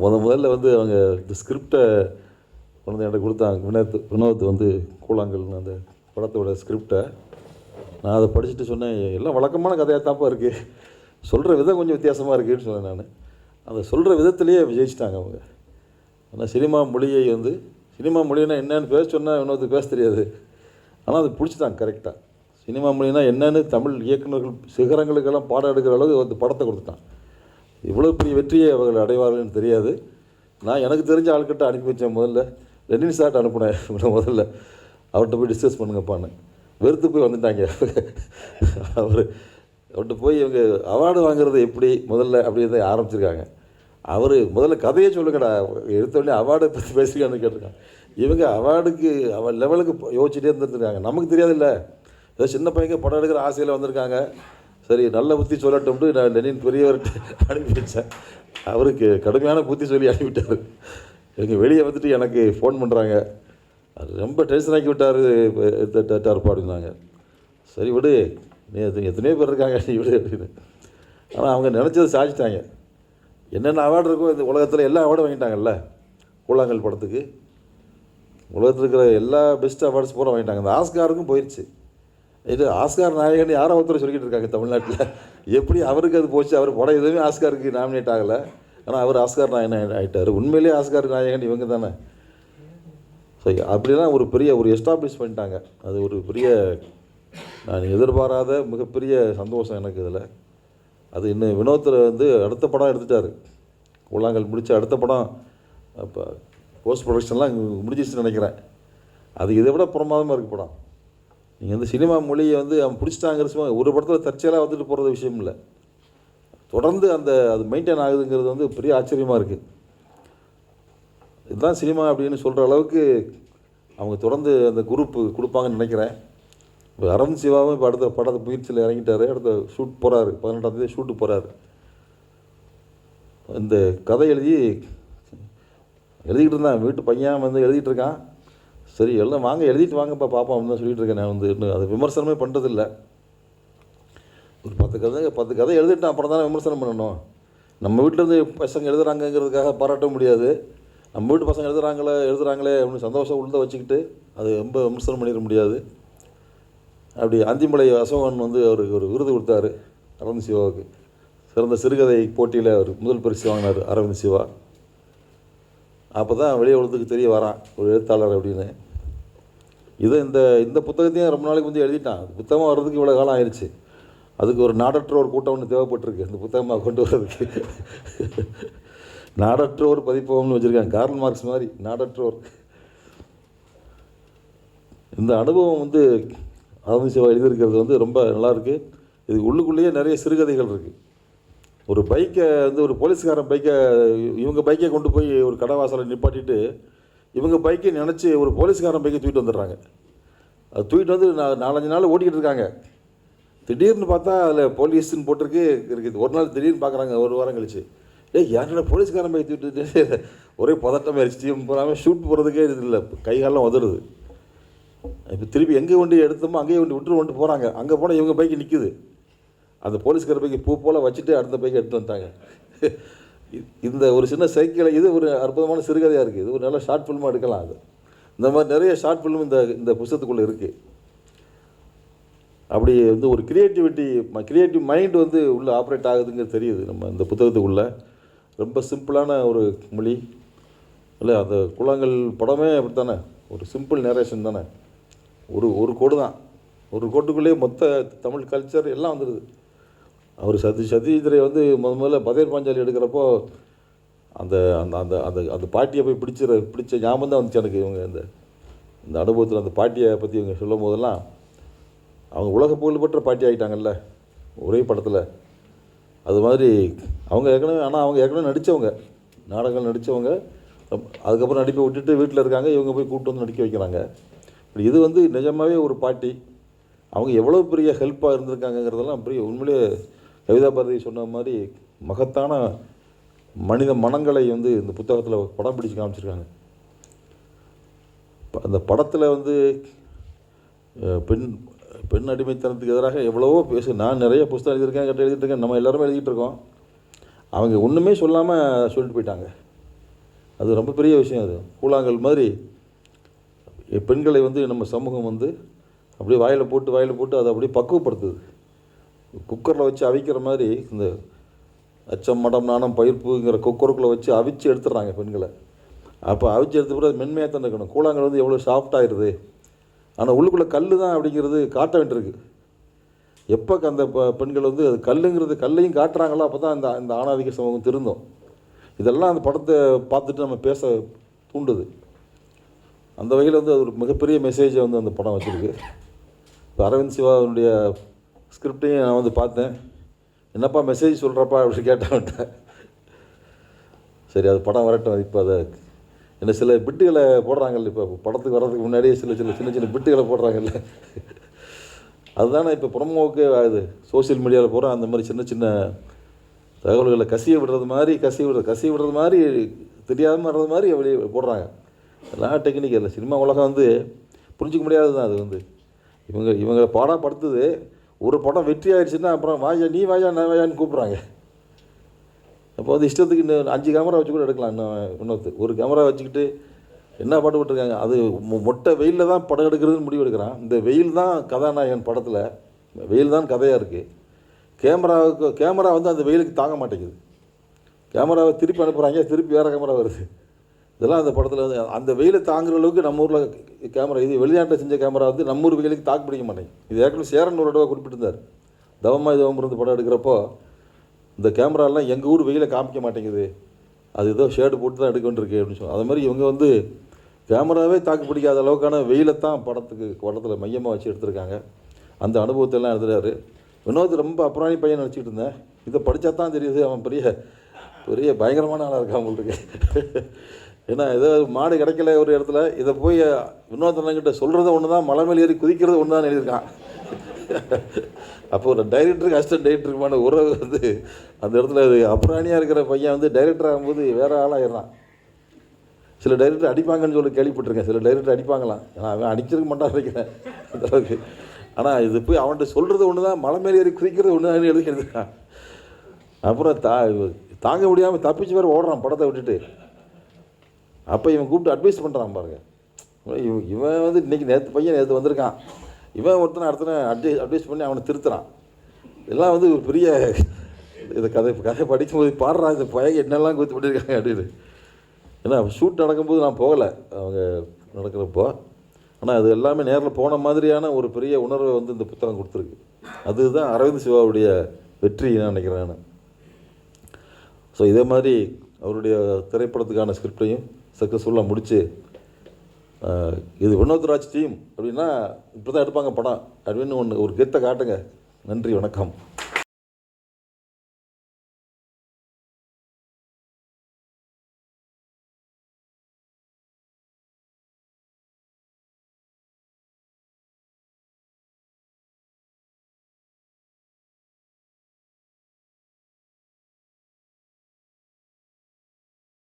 முத முதல்ல வந்து அவங்க இந்த ஸ்கிரிப்டை கொண்டு வந்து என்கிட்ட கொடுத்தாங்க. வினோத் வினோத் வந்து கூழாங்கல்னு அந்த படத்தோட ஸ்கிரிப்டை நான் அதை படிச்சுட்டு சொன்னேன் எல்லாம் வழக்கமான கதையாக தான்ப்பா இருக்குது சொல்கிற விதம் கொஞ்சம் வித்தியாசமாக இருக்குன்னு சொன்னேன் நான். அதை சொல்கிற விதத்துலேயே ஜெயிச்சிட்டாங்க அவங்க. ஆனால் சினிமா மொழியை வந்து சினிமா மொழினா என்னன்னு பேச சொன்னால் இன்னொருத்தர் பேச தெரியாது. ஆனால் அது பிடிச்சிட்டாங்க கரெக்டாக சினிமா மொழினா என்னன்னு தமிழ் இயக்குனர்கள் சிகரங்களுக்கெல்லாம் பாடம் எடுக்கிற அளவுக்கு அந்த படத்தை கொடுத்துட்டான் இவ்வளோ பெரிய வெற்றியை அவர்கள் அடைவார்கள்னு தெரியாது. நான் எனக்கு தெரிஞ்ச ஆள்கிட்ட அனுப்பி வச்சேன் முதல்ல. லெனின் சார்ட் அனுப்புனேன் முதல்ல. அவர்கிட்ட போய் டிஸ்கஸ் பண்ணுங்கப்பான்னு. வெறுத்து போய் வந்துட்டாங்க. அவர். அவர்கிட்ட போய் இவங்க அவார்டு வாங்குறது எப்படி முதல்ல அப்படின்னு ஆரம்பிச்சிருக்காங்க. அவர் முதல்ல கதையை சொல்லுங்கடா. எடுத்தோடனே அவார்டை பற்றி பேசுகிறான்னு கேட்டிருக்காங்க. இவங்க அவார்டுக்கு அவ லெவலுக்கு யோசிச்சுட்டே இருந்துருக்காங்க நமக்கு தெரியாதுல்ல. ஏதோ சின்ன பையங்க படம் எடுக்கிற ஆசையில் வந்திருக்காங்க. சரி நல்ல புத்தி சொல்லட்டும்னு நான் லெனின் பெரியவர்கிட்ட அனுப்பி வச்சேன். அவருக்கு கடுமையான புத்தி சொல்லி அனுப்பிவிட்டார். எங்கள் வெளியே வந்துட்டு எனக்கு ஃபோன் பண்ணுறாங்க அது ரொம்ப டென்ஷன் ஆக்கி விட்டார் அப்படின்னாங்க சரி விடு நீ எத்தனையோ பேர் இருக்காங்க நீ விடு அப்படின்னு. ஆனால் அவங்க நினச்சதை சாதிச்சிட்டாங்க. என்னென்ன அவார்டு இருக்கோ இந்த உலகத்தில் எல்லா அவார்டும் வாங்கிட்டாங்கல்ல கூழாங்கல் படத்துக்கு. உலகத்தில் இருக்கிற எல்லா பெஸ்ட் அவார்ட்ஸ் பூரா வாங்கிட்டாங்க. இந்த ஆஸ்காருக்கும் போயிடுச்சு இது ஆஸ்கார் நாயகன் யாரோ ஒருத்தர் சொல்லிக்கிட்டு இருக்காங்க தமிழ்நாட்டில். எப்படி அவருக்கு அது போச்சு? அவர் படம் எதுவுமே ஆஸ்காருக்கு நாமினேட் ஆகலை. ஆனால் அவர் ஆஸ்கார் நாயகன் ஆகிட்டார் உண்மையிலேயே ஆஸ்கார் நாயகன் இவங்க தானே. ஸோ அப்படிலாம் ஒரு பெரிய ஒரு எஸ்டாப்ளிஷ் பண்ணிட்டாங்க அது ஒரு பெரிய நான் எதிர்பாராத மிகப்பெரிய சந்தோஷம் எனக்கு இதில். அது இன்னும் வினோத்தில் வந்து அடுத்த படம் எடுத்துட்டார். கூழாங்கல் முடிச்ச அடுத்த படம் இப்போ போஸ்ட் ப்ரொடக்ஷன்லாம் முடிஞ்சிச்சுன்னு நினைக்கிறேன். அது இதை விட பிரமாதமாக இருக்குது படம். நீங்கள் வந்து சினிமா மொழியை வந்து அவன் பிடிச்சிட்டாங்கிற சும்மா ஒரு படத்தில் தற்செயலாக வந்துட்டு போகிறது விஷயம் இல்லை. தொடர்ந்து அந்த அது மெயின்டைன் ஆகுதுங்கிறது வந்து பெரிய ஆச்சரியமாக இருக்குது இதுதான் சினிமா அப்படின்னு சொல்கிற அளவுக்கு அவங்க தொடர்ந்து அந்த குரூப்பு கொடுப்பாங்கன்னு நினைக்கிறேன். இப்போ அரவிந்த் சிவாவும் இப்போ அடுத்த படத்தை முயற்சியில் இறங்கிட்டாரு. அடுத்த ஷூட் போகிறாரு பதினெட்டாம் தேதி ஷூட்டு போகிறாரு இந்த கதை எழுதி எழுதிக்கிட்டு இருந்தான். வீட்டு பையன் வந்து எழுதிட்டு இருக்கான். சரி எல்லாம் வாங்க எழுதிட்டு வாங்கப்பா பார்ப்போம் அப்படின்னு தான் சொல்லிட்டு இருக்கேன். நான் வந்து இன்னும் அது விமர்சனமே பண்ணுறதில்ல ஒரு பத்து கதை பத்து கதை எழுதிட்டேன் அப்புறம் தானே விமர்சனம் பண்ணணும். நம்ம வீட்டில் இருந்து பசங்க எழுதுறாங்கங்கிறதுக்காக பாராட்ட முடியாது. நம்ம வீட்டு பசங்க எழுதுறாங்களே எழுதுறாங்களே அப்படின்னு சந்தோஷம் உள்ள வச்சுக்கிட்டு அது ரொம்ப விமர்சனம் பண்ணிட முடியாது. அப்படி அந்திமலை அசோகன் வந்து அவருக்கு ஒரு விருது கொடுத்தாரு அரவிந்த் சிவாவுக்கு. சிறந்த சிறுகதை போட்டியில் அவர் முதல் பரிசு வாங்கினார் அரவிந்த் சிவா. அப்போ தான் வெளியே உலகத்துக்கு தெரிய வரான் ஒரு எழுத்தாளர் அப்படின்னு. இதை இந்த இந்த புத்தகத்தையும் ரொம்ப நாளைக்கு வந்து எழுதிட்டான். புத்தகமாக வர்றதுக்கு இவ்வளோ காலம் ஆயிடுச்சு அதுக்கு ஒரு நாடற்றோர் கூட்டம் ஒன்று தேவைப்பட்டிருக்கு இந்த புத்தகமாக கொண்டு வர்றதுக்கு. நாடற்றோர் பதிப்பகம்னு வச்சுருக்காங்க கார்ல் மார்க்ஸ் மாதிரி நாடற்றோர். இந்த அனுபவம் வந்து அரவிந்த் எழுதியிருக்கிறது வந்து ரொம்ப நல்லா இருக்கு. இது உள்ளுக்குள்ளேயே நிறைய சிறுகதைகள் இருக்குது ஒரு பைக்கை வந்து ஒரு போலீஸ்காரன் பைக்கை இவங்க பைக்கை கொண்டு போய் ஒரு கடை வாசலை நிப்பாட்டிட்டு இவங்க பைக்கை நினச்சி ஒரு போலீஸ்காரன் பைக்கை தூக்கிட்டு வந்துடுறாங்க. அது தூக்கிட்டு வந்து நா- நாலஞ்சு நாள் ஓட்டிக்கிட்டு இருக்காங்க. திடீர்னு பார்த்தா அதில் போலீஸ்னு போட்டிருக்கு இருக்குது ஒரு நாள் திடீர்னு பார்க்குறாங்க ஒரு வாரம் கழிச்சு. ஏய் யாரோட போலீஸ்காரன் பைக் தூக்கிட்டு ஒரே பதட்டம் ஆயிடுச்சு. போகாமல் ஷூட் போகிறதுக்கே இது இல்லை. கை காலம் உதறுது. இப்போ திருப்பி எங்கே வண்டி எடுத்தோமோ அங்கேயே வண்டி விட்டுரு வந்துட்டு போகிறாங்க அங்கே போனால் இவங்க பைக்கு நிற்குது அந்த போலீஸ்கார பைக்கு பூ போல் வச்சுட்டு அடுத்த பைக்கை எடுத்து வந்தாங்க இந்த ஒரு சின்ன சைக்கிளை இது ஒரு அற்புதமான சிறுகதையாக இருக்குது இது ஒரு நல்ல ஷார்ட் ஃபில்மாக எடுக்கலாம் அது. இந்த மாதிரி நிறைய ஷார்ட் ஃபில்ம் இந்த இந்த புஸ்தகத்துக்குள்ளே இருக்குது அப்படி வந்து ஒரு கிரியேட்டிவிட்டி கிரியேட்டிவ் மைண்ட் வந்து உள்ளே ஆப்ரேட் ஆகுதுங்கிறது தெரியுது. நம்ம இந்த புத்தகத்துக்குள்ளே. ரொம்ப சிம்பிளான ஒரு மொழி. இல்லை அந்த குளங்கள் படமே அப்படித்தானே? ஒரு சிம்பிள் நேரேஷன் தானே? ஒரு ஒரு கோடு தான் ஒரு கோட்டுக்குள்ளேயே மொத்த தமிழ் கல்ச்சர் எல்லாம் வந்துடுது அவர் சதி சதீந்திரை வந்து முத முதல்ல பதேர் பாஞ்சாலி எடுக்கிறப்போ அந்த அந்த அந்த அந்த அந்த பாட்டியை போய் பிடிச்சிற பிடிச்ச ஞாபகம் தான் வந்துச்சு எனக்கு இவங்க இந்த இந்த அனுபவத்தில் அந்த பாட்டியை பற்றி இவங்க சொல்லும் போதெல்லாம் அவங்க உலக புகழ்பெற்ற பாட்டி ஆகிட்டாங்கல்ல ஒரே படத்தில். அது மாதிரி அவங்க ஏற்கனவே ஆனால் அவங்க ஏற்கனவே நடித்தவங்க நாடகங்கள் நடித்தவங்க அதுக்கப்புறம் நடிப்பை விட்டுட்டு வீட்டில் இருக்காங்க இவங்க போய் கூப்பிட்டு வந்து நடிக்க வைக்கிறாங்க. இப்படி இது வந்து நிஜமாகவே ஒரு பாட்டி. அவங்க எவ்வளோ பெரிய ஹெல்ப்பாக இருந்திருக்காங்கங்கிறதெல்லாம் பெரிய உண்மையிலேயே கவிதா பாரதி சொன்ன மாதிரி மகத்தான மனித மனங்களை வந்து இந்த புத்தகத்தில் படம் பிடிச்சு காமிச்சிருக்காங்க. அந்த படத்தில் வந்து பெண் பெண் அடிமைத்தனத்துக்கு எதிராக எவ்வளவோ பேசு நான் நிறைய புஸ்தகம் எழுதியிருக்கேன் கட்ட எழுதிட்டு இருக்கேன் நம்ம எல்லாருமே எழுதிட்டு இருக்கோம். அவங்க ஒன்றுமே சொல்லாமல் சொல்லிட்டு போயிட்டாங்க. அது ரொம்ப பெரிய விஷயம் அது. கூழாங்கல் மாதிரி எ- பெண்களை வந்து நம்ம சமூகம் வந்து அப்படியே வாயில் போட்டு வாயில் போட்டு அதை அப்படியே பக்குவப்படுத்துது. குக்கரில் வச்சு அவிக்கிற மாதிரி இந்த அச்சம் மடம் நாணம் பயிர்ப்புங்கிற குக்கருக்குள்ளே வச்சு அவிச்சு எடுத்துடுறாங்க பெண்களை. அப்போ அவிச்சு எடுத்த பிறகு மென்மையாக தான் இருக்கணும் கூழாங்கல் வந்து எவ்வளோ சாஃப்டாகிடுது ஆனால் உள்ளுக்குள்ளே கல் தான் அப்படிங்கிறது காட்ட வேண்டியிருக்கு. எப்போ அந்த ப- பெண்கள் வந்து அது கல்லுங்கிறது கல்லையும் காட்டுறாங்களோ அப்போ தான் இந்த இந்த ஆணாதிக்க சமூகம் திருந்தும். இதெல்லாம் அந்த படத்தை பார்த்துட்டு நம்ம பேச தூண்டுது. அந்த வகையில் வந்து அது ஒரு மிகப்பெரிய மெசேஜை வந்து அந்த படம் வச்சுருக்கு. இப்போ அரவிந்த் சிவாவுடைய ஸ்கிரிப்டையும் நான் வந்து பார்த்தேன். என்னப்பா மெசேஜ் சொல்கிறப்பா அப்படின்னு கேட்டேன் சரி அது படம் வரட்டும். இப்போ அதை என்ன சில பிட்டுகளை போடுறாங்கல்ல இப்போ படத்துக்கு வர்றதுக்கு முன்னாடியே சில சில சின்ன சின்ன பிட்டுகளை போடுறாங்கல்ல. அதுதானே இப்போ புறமோக்கு ஆகுது சோஷியல் மீடியாவில் போகிற அந்த மாதிரி சின்ன சின்ன தகவல்களை கசிய விடுறது மாதிரி கசிய விடுறது கசிய விடுறது மாதிரி தெரியாமல் வர்றது மாதிரி வெளியே போடுறாங்க. எல்லாம் டெக்னிக் இல்லை சினிமா உலகம் வந்து புரிஞ்சிக்க முடியாது தான் அது வந்து. இவங்க இவங்களை பாடப்படுத்துது ஒரு படம் வெற்றி ஆயிடுச்சுன்னா அப்புறம் வாயா நீ வாயா நான் வாயான்னு கூப்பிட்றாங்க. அப்போ வந்து இஷ்டத்துக்கு இன்னும் அஞ்சு கேமரா வச்சு கூட எடுக்கலாம் இன்னும் இன்னொருத்து. ஒரு கேமரா வச்சுக்கிட்டு என்ன பாட்டு போட்டிருக்காங்க? அது மொ- மொட்டை வெயிலில் தான் படம் எடுக்கிறதுன்னு முடிவு எடுக்கிறான். இந்த வெயில் தான் கதாநாயகன் படத்தில் வெயில் தான் கதையாக இருக்குது கேமராவுக்கு கேமரா வந்து அந்த வெயிலுக்கு தாங்க மாட்டேங்குது. கேமராவை திருப்பி அனுப்புகிறாங்க திருப்பி வேறு கேமரா வருது. இதெல்லாம் அந்த படத்தில் வந்து அந்த வெயிலை தாங்குற அளவுக்கு நம்ம ஊரில் கேமரா இது வெளிநாட்டில் செஞ்ச கேமரா வந்து நம்ம ஊர் வெயிலுக்கு தாக்கு பிடிக்க மாட்டேங்குது. இது ஏற்கனவே சேரன் ஒரு தடவை குறிப்பிட்டிருந்தார். தவமாய் தவம் இருந்து படம் எடுக்கிறப்போ இந்த கேமராலாம் எங்கள் ஊர் வெயிலை காமிக்க மாட்டேங்குது. அது ஏதோ ஷேடு போட்டு தான் எடுக்க அப்படின்னு சொல்லி. அது மாதிரி இவங்க வந்து கேமராவே தாக்கு பிடிக்காத அளவுக்கான வெயிலை தான் படத்துக்கு படத்தில் மையமாக வச்சு எடுத்திருக்காங்க. அந்த அனுபவத்தை எல்லாம் எழுதுறாரு. வினோத் ரொம்ப அப்புறாணி பையன் நினச்சிக்கிட்டு இருந்தேன். இதை படித்தா தான் தெரியுது அவன் பெரிய பெரிய பயங்கரமான ஆளாக இருக்கான் உங்களுக்கு ஏன்னா ஏதோ மாடு கிடைக்கல ஒரு இடத்துல இதை போய் வினோத் சொல்கிறது ஒன்று தான் மலை மேலே ஏறி குதிக்கிறது ஒன்று தான் எழுதியிருக்கான். அப்போ ஒரு டைரக்டருக்கு அசிஸ்டன்ட் டைரக்டருக்குமான உறவு வந்து அந்த இடத்துல அது அப்ராணியாக இருக்கிற பையன் வந்து டைரக்டர் ஆகும்போது வேறு ஆளாயிடுறான். சில டைரக்டர் அடிப்பாங்கன்னு சொல்லி கேள்விப்பட்டிருக்கேன். சில டைரக்டர் அடிப்பாங்களாம். ஏன்னா அவன் அடிச்சிருக்க மாட்டான் நினைக்கிறேன். அந்த அளவுக்கு. ஆனால் இது போய் அவன்கிட்ட சொல்கிறது ஒன்று தான் மலை மேலே ஏறி குதிக்கிறது ஒன்று தான் எழுதி எழுதுறான் அப்புறம் தா தாங்க முடியாமல் தப்பிச்சு வேறு ஓடுறான் படத்தை விட்டுட்டு. அப்போ இவன் கூப்பிட்டு அட்வைஸ் பண்ணுறான் பாருங்க. இவன் இவன் வந்து இன்றைக்கி நேற்று பையன் நேற்று வந்திருக்கான். இவன் ஒருத்தனை அடுத்தனை அட்வைஸ் அட்வைஸ் பண்ணி அவனை திருத்துறான். இதெல்லாம் வந்து ஒரு பெரிய இதை கதை கதை படிக்கும்போது பாடுறான் இந்த பையன் என்னெல்லாம் குத்து பண்ணியிருக்காங்க அப்படின்னு. ஏன்னா ஷூட் நடக்கும்போது நான் போகலை. அவங்க நடக்கிறப்போ. ஆனால் அது எல்லாமே நேரில் போன மாதிரியான ஒரு பெரிய உணர்வை வந்து இந்த புத்தகம் கொடுத்துருக்கு. அதுதான் அரவிந்த் சிவாவுடைய வெற்றி நான் நினைக்கிறேன் நான். ஸோ இதே மாதிரி அவருடைய திரைப்படத்துக்கான ஸ்கிரிப்டையும் சக்ஸஸ்ஃபுல்லாக முடித்து இது வினோத்ராஜ் டீம் அப்படின்னா இப்போ தான் எடுப்பாங்க படம். அப்படின்னு ஒன்று ஒரு கெத்தை காட்டுங்க. நன்றி வணக்கம்.